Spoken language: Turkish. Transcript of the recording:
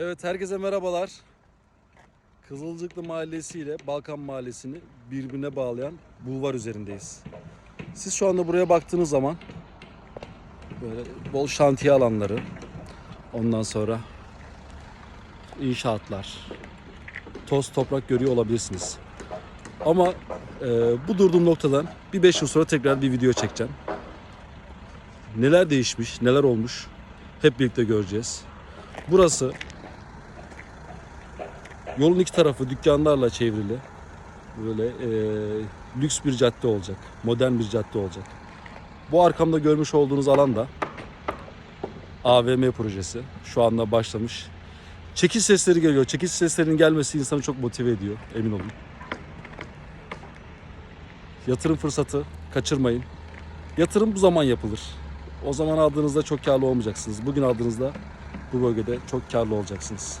Evet herkese merhabalar. Kızılcıklı Mahallesi ile Balkan Mahallesi'ni birbirine bağlayan bulvar üzerindeyiz. Siz şu anda buraya baktığınız zaman böyle bol şantiye alanları, ondan sonra inşaatlar, toz toprak görüyor olabilirsiniz. Ama e, bu durduğum noktadan bir 5 yıl sonra tekrar bir video çekeceğim. Neler değişmiş, neler olmuş hep birlikte göreceğiz. Burası yolun iki tarafı dükkanlarla çevrili. Böyle e, lüks bir cadde olacak. Modern bir cadde olacak. Bu arkamda görmüş olduğunuz alan da AVM projesi. Şu anda başlamış. Çekiş sesleri geliyor. Çekiş seslerinin gelmesi insanı çok motive ediyor. Emin olun. Yatırım fırsatı kaçırmayın. Yatırım bu zaman yapılır. O zaman aldığınızda çok karlı olmayacaksınız. Bugün aldığınızda bu bölgede çok karlı olacaksınız.